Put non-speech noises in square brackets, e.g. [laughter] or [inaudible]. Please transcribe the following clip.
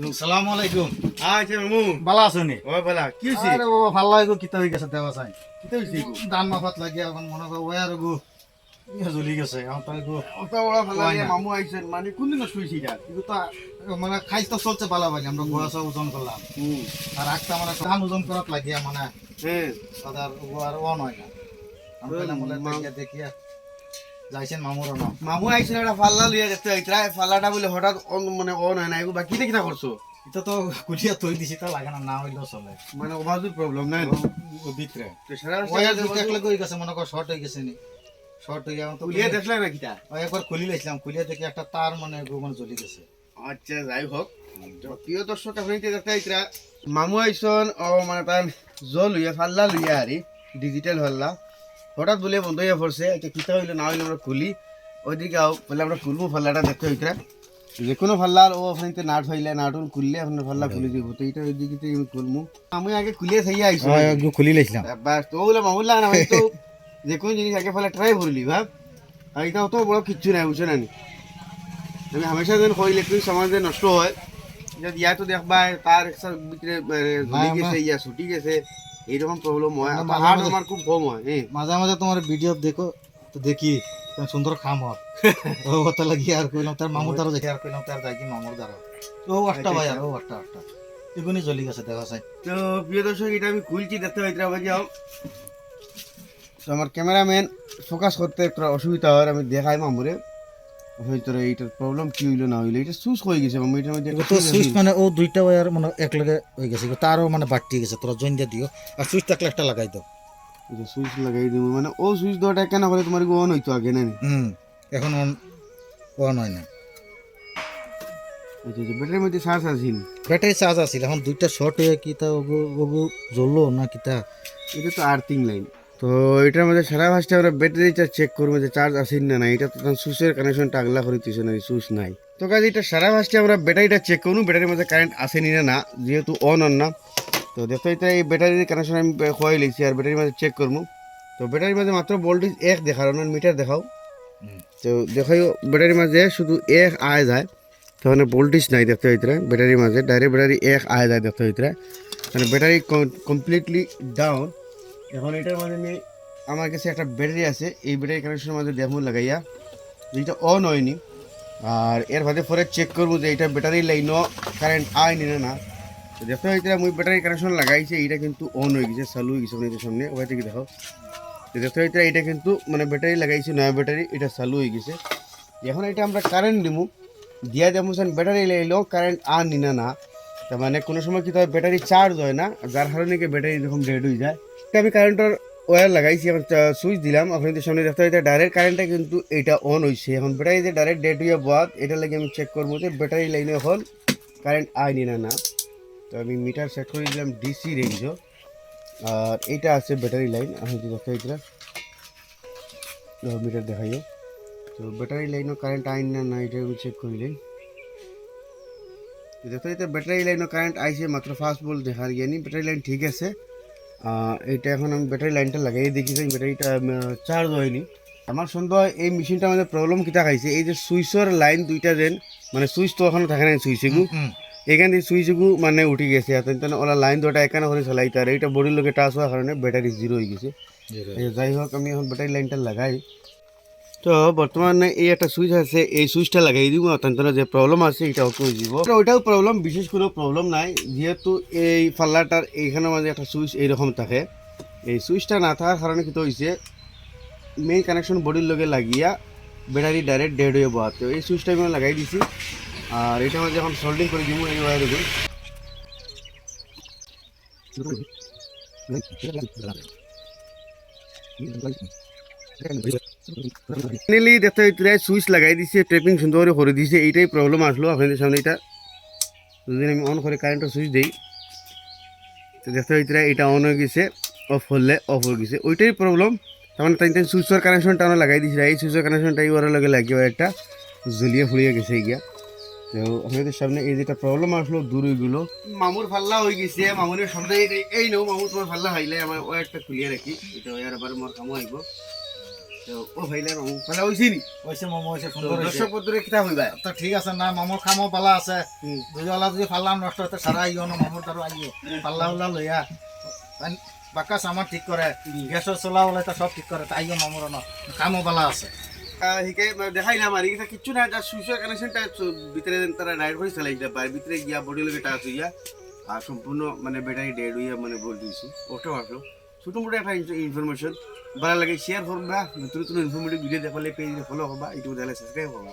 সালাম আলাইকুম আচ্ছা মামু? ভালো আছো নি? ও বলা কি হইছে? আরে বাবা ভালো লাগে কিতা গেছে দেওয়া চাই কিতা হইছে গো? ধান মাফাত লাগে এখন মনে করো ওয়ার গো। জ্বলি গেছে এখন তাই গো। ওটা ওরা ভালো মামু আইছেন মানে কোন দিন শুইছি যা কিন্তু তা মানে চলছে ভালো ভাই আমরা গোয়া সব ওজন করলাম আর একটা ধান ওজন করাত লাগিয়া মানে হ্যাঁ তাদের আর ও নয় না আমি বলে দেখিয়া দেখিয়া যাইছেন মামুরও না মামু আইছেন একটা ফাল্লা লইয়া দেখতে আইতরা ফাল্লাটা বলে হঠাৎ অন- মানে অন হয় না এগো বাকি কিতা করছ এটা তো কুলিয়া থই দিছি তা লাগে না না হইলেও চলে। মানে ওভারজুর প্রবলেম নাই ভিতরে তো সারা ওয়ার দুটো একলা হয়ে গেছে মনে কর শর্ট হয়ে গেছে নি? শর্ট হয়ে এখন তো উলিয়ে দেখলে না কিতা? ও একবার খুলি লাইছিলাম খুলিয়ে দেখি একটা তার মানে গো মানে জ্বলি গেছে। আচ্ছা যাই হোক তো প্রিয় দর্শক আপনি দেখতে আইতরা মামু আইছন ও মানে তার জল লইয়া ফাল্লা লইয়া আরি ডিজিটাল ফাল্লা। হঠাৎ বলে বন্ধ হয়ে পড়ছে এটা কিতা হইল না হইল আমরা খুলি। ওইদিকে বলে আমরা খুলবো ফাল্লাটা দেখতে হইতরা যে কোনো ফাল্লার ও আপনার নাট হইলে নাটুন খুললে আপনার ফাল্লা খুলে দিব। তো এটা ওইদিকে তো আমি খুলমু। আমি আগে খুলিয়ে থাইয়া আইছি। খুলি লাইছিলাম বাস তো বলে মামুল লাগা না তো যে কোনো জিনিস আগে ফেলে ট্রাই করলি ভাব। আর এটা অত বড় কিচ্ছু নাই বুঝছ না? আমি হামেশা যেন কই ইলেকট্রিক সামান যে নষ্ট হয়। যে ইয়া তো দেখবা তার ভিতরে গেছে ইয়া ছুটি গেছে এইরকম প্রবলেম হয়। হার্ট আমার খুব কম হয় মাঝে মাঝে তোমার ভিডিও দেখো তো দেখি সুন্দর খাম হর [laughs] ও কথা লাগি আর কইলাম তার মামুর দ্বারা দেখি। আর কইলাম তার যাই কি মামুর দ্বারা। ও একটা ভাই আর। ও একটা একটা এগুনি জ্বলি গেছে দেখা যায়। তো প্রিয় দর্শক এটা আমি খুলছি দেখতে পাইতে হবে যাও। তো আমার ক্যামেরাম্যান ফোকাস করতে একটু অসুবিধা হয় আমি দেখাই মামুরে। হয়তো এইটার প্রবলেম কি হইল না হইল এটা সুস হয়ে গেছে মামু এটার মধ্যে তো সুইচ মানে ও দুইটা ওয়ার মানে এক লগে হয়ে গেছে তারও মানে বাড়তি গেছে তোরা জয়েন দিয়ে দিও। আর সুইচ থাকলে একটা লাগাই দাও। এটা সুইচ লাগাই দিব মানে ও সুইচ দেওয়াটা কেন করে? তোমার অন হইতো আগে না হুম এখন অন অন হয় না। আচ্ছা আচ্ছা ব্যাটারির মধ্যে চার্জ আছে ব্যাটারি চার্জ আছিল এখন দুইটা শর্ট হয়ে কি তা ওগো ওগো জ্বললো না কি তা? এটা তো আর্থিং লাইন তো এটার মধ্যে সারা ফার্স্টে আমরা ব্যাটারিটা চেক করব যে চার্জ আছে না না এটা তো তখন সুইচের কানেকশনটা আগলা করে দিচ্ছে না সুইচ নাই। তো কাজ এটা সারা ফার্স্টে আমরা ব্যাটারিটা চেক করুন ব্যাটারির মধ্যে কারেন্ট আসেনি না না, যেহেতু অন অন না। তো দেখো, এটা এই ব্যাটারির কানেকশন আমি খোয়াই লিখছি আর ব্যাটারির মধ্যে চেক করব। তো ব্যাটারির মধ্যে মাত্র ভোল্টেজ এক দেখার অন্য মিটার দেখাও। তো দেখাই ব্যাটারির মাঝে শুধু এক আয় যায়। তো মানে ভোল্টেজ নাই দেখতে হইতে ব্যাটারির মাঝে ডাইরেক্ট ব্যাটারি এক আয় যায় দেখতে হইতে মানে ব্যাটারি কমপ্লিটলি ডাউন এখন এটার মাঝে আমি আমার কাছে একটা ব্যাটারি আছে, এই ব্যাটারি কানেকশনের মাঝে ডেমো লাগাইয়া যেটা অন হয়নি। আর এর বাদে পরে চেক করব যে এটা ব্যাটারি লাইনও কারেন্ট আয়নি না না। তো দেখতে হইতে মুই ব্যাটারি কানেকশন লাগাইছে এটা কিন্তু অন হয়ে গেছে, চালু হয়ে গেছে মানে সামনে। ওখান থেকে দেখো। তো দেখতে হইতে এটা কিন্তু মানে ব্যাটারি লাগাইছে, নয়া ব্যাটারি, এটা চালু হয়ে গেছে। এখন এটা আমরা কারেন্ট দিমু দিয়া দেবো ব্যাটারি লাইলেও কারেন্ট আর নিনা না। তার মানে কোনো সময় কি হয় ব্যাটারি চার্জ হয় না, যার কারণে কি ব্যাটারি এরকম ডেড হয়ে যায়। আমি কারেন্টের ওয়্যার লাগাইছি, এখন সুইচ দিলাম আপনাদের সামনে দেখতে হইতে ডাইরেক্ট কারেন্টটা কিন্তু এটা অন হয়েছে এখন ব্যাটারি যে ডাইরেক্ট ডেড হয়ে বাদ এটা লাগে আমি চেক করব যে ব্যাটারি লাইনে এখন কারেন্ট আয়নি না না। তো আমি মিটার সেট করে দিলাম ডিসি রেঞ্জও আর এটা আছে ব্যাটারি লাইন আমি যদি দেখতে হইতে মিটার দেখাইও তো ব্যাটারি লাইনও কারেন্ট আইন না না, এটা আমি চেক করিলেন দেখতে এটা ব্যাটারি লাইনও কারেন্ট আইছে মাত্র ফার্স্ট বল দেখার জ্ঞানী ব্যাটারি লাইন ঠিক আছে। এইটা এখন আমি ব্যাটারি লাইনটা লাগাই দেখি যে ব্যাটারিটা চার্জ হয়নি। আমার সন্দেহ এই মেশিনটা আমাদের প্রবলেম কিটা খাইছে? এই যে সুইচের লাইন দুইটা যেন মানে সুইচ তো এখন থাকে না সুইচেগু। এখান থেকে সুইচেগু মানে উঠি গেছে। তেন ওলা লাইন দুটা এখানে হলে চালাইতে আর এইটা বডির লোকে টাচ হওয়ার কারণে ব্যাটারি জিরো হয়ে গেছে। যাই হোক আমি এখন ব্যাটারি লাইনটা লাগাই। তো বর্তমানে এই একটা সুইচ আছে, এই সুইচটা লাগাই দিব, অত্যন্ত যে প্রবলেম আছে এটা করে দিব। ওইটাও প্রবলেম বিশেষ কোনো প্রবলেম নাই। যেহেতু এই পাল্লাটার এইখানের মাঝে একটা সুইচ এইরকম থাকে। এই সুইচটা না থাকার কারণে কি হয়েছে মেইন কানেকশন বডির লগে লাগিয়া ব্যাটারি ডাইরেক্ট ডেড হয়ে বহাত এই সুইচটা আমি লাগাই দিছি, আর এটা মাঝে এখন সোল্ডিং করে দিব, এই ওয়ার ফাইনালি দেখতে হইতে সুইচ লাগাই দিছে ট্রেপিং সুন্দর করে দিছে, এইটাই প্রবলেম আসলো আপনাদের সামনে এটা। যদি আমি অন করে কারেন্টের সুইচ দিই। তো দেখতে হইতে এটা অন হয়ে গেছে অফ হলে অফ হয়ে গেছে। ওইটাই প্রবলেম তার মানে তাই সুইচের কানেকশনটা আমরা লাগাই দিছি। এই সুইচের কানেকশনটা এই ওয়ারের লগে লাগিয়ে একটা জ্বলিয়ে ফুলিয়ে গেছে গিয়া। তো আপনাদের সামনে এই যেটা প্রবলেম আসলো, দূর হইগুলো মামুর ফাল্লা হয়ে গেছে মামুরের সামনে এই- এই নো মামুর তোমার ফাল্লা হাইলে আমার ও একটা খুলিয়ে রাখি। এটা আবার মোর কামো আইব তো তো ও ভালো হইছে নি? হয়েছে মামু হয়েছে তো সুন্দর হয়েছে দর্শক বন্ধুরে কিতা হইবা তো ঠিক আছে না পালা আছে। দুজলা যদি নষ্ট হতে সারা আইও না মামুর তারও আইও পাল্লা উল্লা লইয়া বাক্কা সামান ঠিক করে গ্যাসের চলা তো সব ঠিক করে তাই আইও মামুর না। কামও পালা আছে। হিকে দেখাইলাম আর এটা কিচ্ছু না এটা সুইচের কানেকশনটা ভিতরে তারা করে ভিতরে গিয়া বডি টাচ হইয়া আর সম্পূর্ণ মানে ব্যাটারি ডেড হইয়া মানে বল দিয়েছি ওটাও আসলো ছোটো মোটো একটা ইনফরমেশন ভালো লাগে শেয়ার করবা। নতুন নতুন ইনফরমেটিভ ভিডিও দেখালে পেজ ফলো হবা ইউটিউব দেখালে সাবস্ক্রাইব হবা